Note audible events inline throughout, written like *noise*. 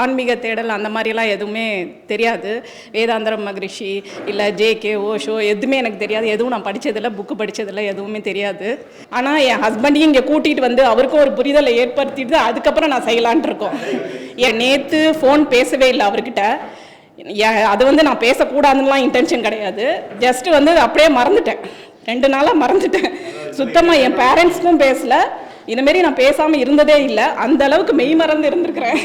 ஆன்மீக தேடல் அந்த மாதிரிலாம் எதுவுமே தெரியாது. வேதாந்திரம் மகரிஷி இல்லை ஜேகே ஓஷோ எதுவுமே எனக்கு தெரியாது. எதுவும் நான் படித்ததில்ல புக்கு படித்ததில்ல எதுவுமே தெரியாது. ஆனால் என் ஹஸ்பண்டையும் இங்கே கூட்டிகிட்டு வந்து அவருக்கும் ஒரு புரிதலை ஏற்படுத்திட்டு அதுக்கப்புறம் நான் செய்யலான்ட்ருக்கோம் என் நேற்று ஃபோன் பேசவே இல்லை அவர்கிட்ட. அது வந்து நான் பேசக்கூடாதுன்னுலாம் இன்டென்ஷன் கிடையாது. ஜஸ்ட் வந்து அப்படியே மறந்துட்டேன். ரெண்டு நாளாக மறந்துட்டேன். சுத்தமாக என் பேரண்ட்ஸ்க்கும் பேசல. இதுமாரி நான் பேசாமல் இருந்ததே இல்லை. அந்த அளவுக்கு மெய் மறந்து இருந்திருக்கிறேன்.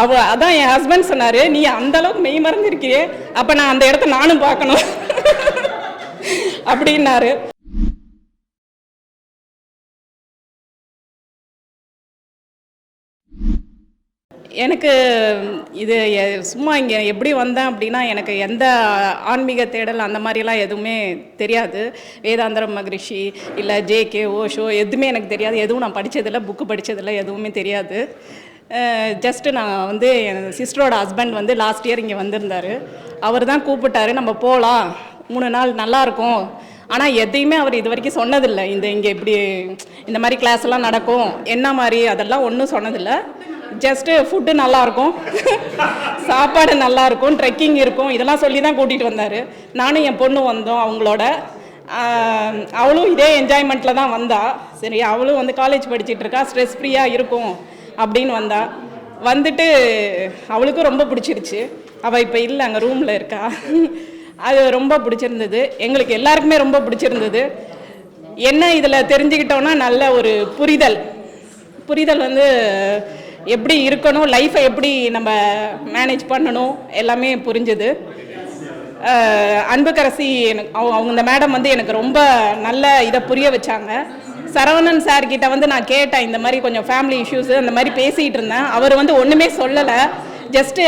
அவ அதான் என் ஹஸ்பண்ட் சொன்னார் நீ அந்த அளவுக்கு மெய் மறந்துருக்கியே அப்போ நான் அந்த இடத்த நானும் பார்க்கணும். அப்படின்னாரு. எனக்கு இது சும்மா இங்கே எப்படி வந்தேன் அப்படின்னா எனக்கு எந்த ஆன்மீக தேடல் அந்த மாதிரிலாம் எதுவுமே தெரியாது. வேதாந்தரம் மகரிஷி இல்லை ஜேகே ஓஷோ எதுவுமே எனக்கு தெரியாது. எதுவும் நான் படித்ததில்ல புக்கு படித்ததில்ல எதுவுமே தெரியாது. ஜஸ்ட்டு நான் வந்து என் சிஸ்டரோட ஹஸ்பண்ட் வந்து லாஸ்ட் இயர் இங்கே வந்திருந்தார். அவர் தான் கூப்பிட்டாரு நம்ம போகலாம் மூணு நாள் நல்லாயிருக்கும் ஆனால் எதையுமே அவர் இது வரைக்கும் சொன்னதில்லை. இந்த இங்கே இப்படி இந்த மாதிரி கிளாஸ் எல்லாம் நடக்கும். என்ன மாதிரி அதெல்லாம் ஒன்றும் சொன்னதில்லை. ஜஸ்ட்டு ஃபுட்டு நல்லாயிருக்கும் *laughs* சாப்பாடு நல்லாயிருக்கும் ட்ரெக்கிங் இருக்கும். இதெல்லாம் சொல்லி தான் கூட்டிகிட்டு வந்தார். நானும் என் பொண்ணு வந்தோம் அவங்களோட. அவளும் இதே என்ஜாய்மெண்ட்டில் தான் வந்தா. சரி அவளும் வந்து காலேஜ் படிச்சிட்டு இருக்கா. ஸ்ட்ரெஸ் ஃப்ரீயாக இருக்கும். அப்படின்னு வந்தா. வந்துட்டு அவளுக்கும் ரொம்ப பிடிச்சிருச்சு. அவள் இப்போ இல்லை அங்கே ரூமில் இருக்கா. அது ரொம்ப பிடிச்சிருந்தது. எங்களுக்கு எல்லாருக்குமே ரொம்ப பிடிச்சிருந்தது. என்ன இதில் தெரிஞ்சுக்கிட்டோன்னா நல்ல ஒரு புரிதல். புரிதல் வந்து எப்படி இருக்கணும் லைஃப்பை எப்படி நம்ம மேனேஜ் பண்ணணும் எல்லாமே புரிஞ்சுது. அன்புக்கரசி எனக்கு அவங்க அவங்க இந்த மேடம் வந்து எனக்கு ரொம்ப நல்ல இதை புரிய வச்சாங்க. சரவணன் சார் கிட்ட வந்து நான் கேட்டேன் இந்த மாதிரி கொஞ்சம் ஃபேமிலி இஷ்யூஸ் அந்த மாதிரி பேசிகிட்டு இருந்தேன். அவர் வந்து ஒன்றுமே சொல்லலை. ஜஸ்ட்டு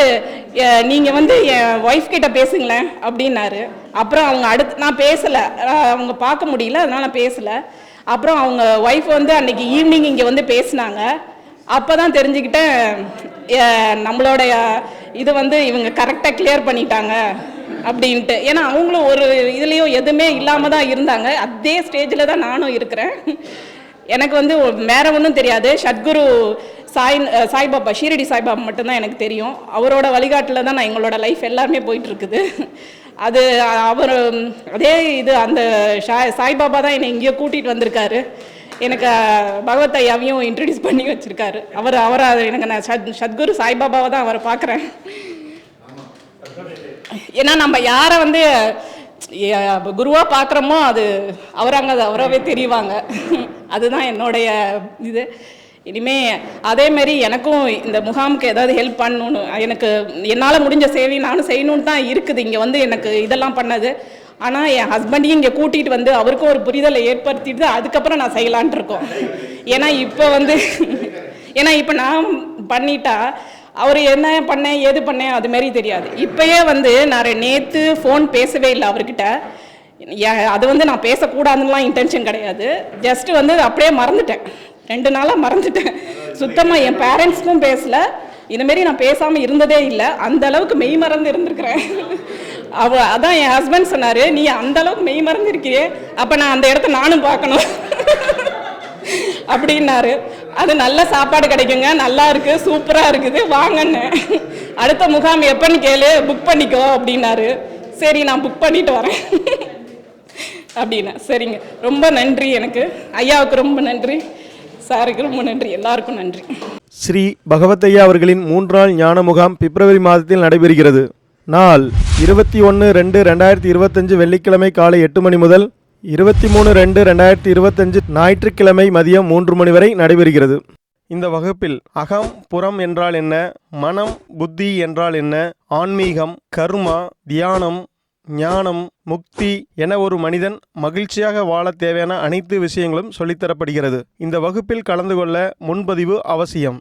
நீங்கள் வந்து என் ஒய்ஃப் கிட்ட பேசுங்களேன் அப்படின்னாரு. அப்புறம் அவங்க அடுத்து நான் பேசலை. அவங்க பார்க்க முடியல அதனால் நான் பேசலை. அப்புறம் அவங்க ஒய்ஃப் வந்து அன்னைக்கு ஈவினிங் இங்கே வந்து பேசினாங்க. அப்போ தான் தெரிஞ்சுக்கிட்டேன் நம்மளோடைய இது வந்து இவங்க கரெக்டாக கிளியர் பண்ணிட்டாங்க. அப்படின்ட்டு. ஏன்னா அவங்களும் ஒரு இதுலேயும் எதுவுமே இல்லாமல் தான் இருந்தாங்க. அதே ஸ்டேஜில் தான் நானும் இருக்கிறேன். எனக்கு வந்து வேற ஒன்றும் தெரியாது. சத்குரு சாய் சாய்பாபா ஷீரடி சாய்பாபா மட்டும்தான் எனக்கு தெரியும். அவரோட வழிகாட்டில் தான் நான் எங்களோட லைஃப் எல்லாமே போயிட்டுருக்குது. அது அவர் அதே இது அந்த ஷாய் சாய்பாபா தான் என்னை இங்கேயோ கூட்டிகிட்டு வந்திருக்காரு. எனக்கு பகவத் ஐயாவையும் இன்ட்ரடியூஸ் பண்ணி வச்சுருக்காரு. அவர் அவரை எனக்கு நான் சத் சத்குரு சாய்பாபாவை தான் அவரை பார்க்குறேன் ஏன்னா நம்ம யாரை வந்து குருவாக பார்க்குறோமோ அது அவராங்க அது அவராகவே தெரிவாங்க. அதுதான் என்னுடைய இது. இனிமே அதேமாரி எனக்கும் இந்த முகாமுக்கு ஏதாவது ஹெல்ப் பண்ணணும்னு எனக்கு என்னால் முடிஞ்ச சேவை நானும் செய்யணும்னு தான் இருக்குது. இங்கே வந்து எனக்கு இதெல்லாம் பண்ணது. ஆனால் என் ஹஸ்பண்டையும் இங்கே கூட்டிகிட்டு வந்து அவருக்கும் ஒரு புரிதலை ஏற்படுத்திட்டு அதுக்கப்புறம் நான் செய்யலான் இருக்கோம். ஏன்னா இப்போ வந்து ஏன்னா இப்போ நான் பண்ணிட்டா அவர் என்ன பண்ணேன் ஏது பண்ணேன் அது மாதிரி தெரியாது. இப்பயே வந்து நான் நேற்று ஃபோன் பேசவே இல்லை அவர்கிட்ட. அது வந்து நான் பேசக்கூடாதுன்னுலாம் இன்டென்ஷன் கிடையாது. ஜஸ்ட் வந்து அப்படியே மறந்துட்டேன். ரெண்டு நாளாக மறந்துட்டேன். சுத்தமாக என் பேரண்ட்ஸ்க்கும் பேசல. இதுமாரி நான் பேசாமல் இருந்ததே இல்லை. அந்த அளவுக்கு மெய் மறந்து இருந்திருக்கிறேன். அவ அதான் என் ஹஸ்பண்ட் சொன்னார் நீ அந்த அளவுக்கு மெய் மறந்துருக்கியே அப்போ நான் அந்த இடத்த நானும் பார்க்கணும். அப்படின்னாரு. அது நல்ல சாப்பாடு கிடைக்குங்க. நல்லா இருக்கு சூப்பராக இருக்குது. வாங்கன்னு அடுத்த முகாம் எப்பன்னு கேளு புக் பண்ணிக்கோ அப்படின்னாரு. சரி நான் புக் பண்ணிட்டு வரேன். அப்படின்னா சரிங்க. ரொம்ப நன்றி எனக்கு. ஐயாவுக்கு ரொம்ப நன்றி. சாருக்கு ரொம்ப நன்றி. எல்லாருக்கும் நன்றி. ஸ்ரீ பகவத்தையா அவர்களின் மூன்றாள் ஞான முகாம் பிப்ரவரி மாதத்தில் நடைபெறுகிறது. நாள் இருபத்தி ஒன்று ரெண்டு ரெண்டாயிரத்தி இருபத்தஞ்சு வெள்ளிக்கிழமை காலை எட்டு மணி முதல் இருபத்தி மூணு ரெண்டு ரெண்டாயிரத்தி இருபத்தஞ்சு ஞாயிற்றுக்கிழமை மதியம் மூன்று மணி வரை நடைபெறுகிறது. இந்த வகுப்பில் அகம் புறம் என்றால் என்ன மனம் புத்தி என்றால் என்ன ஆன்மீகம் கர்மா தியானம் ஞானம் முக்தி என ஒரு மனிதன் மகிழ்ச்சியாக வாழ தேவையான அனைத்து விஷயங்களும் சொல்லித்தரப்படுகிறது. இந்த வகுப்பில் கலந்து கொள்ள முன்பதிவு அவசியம்.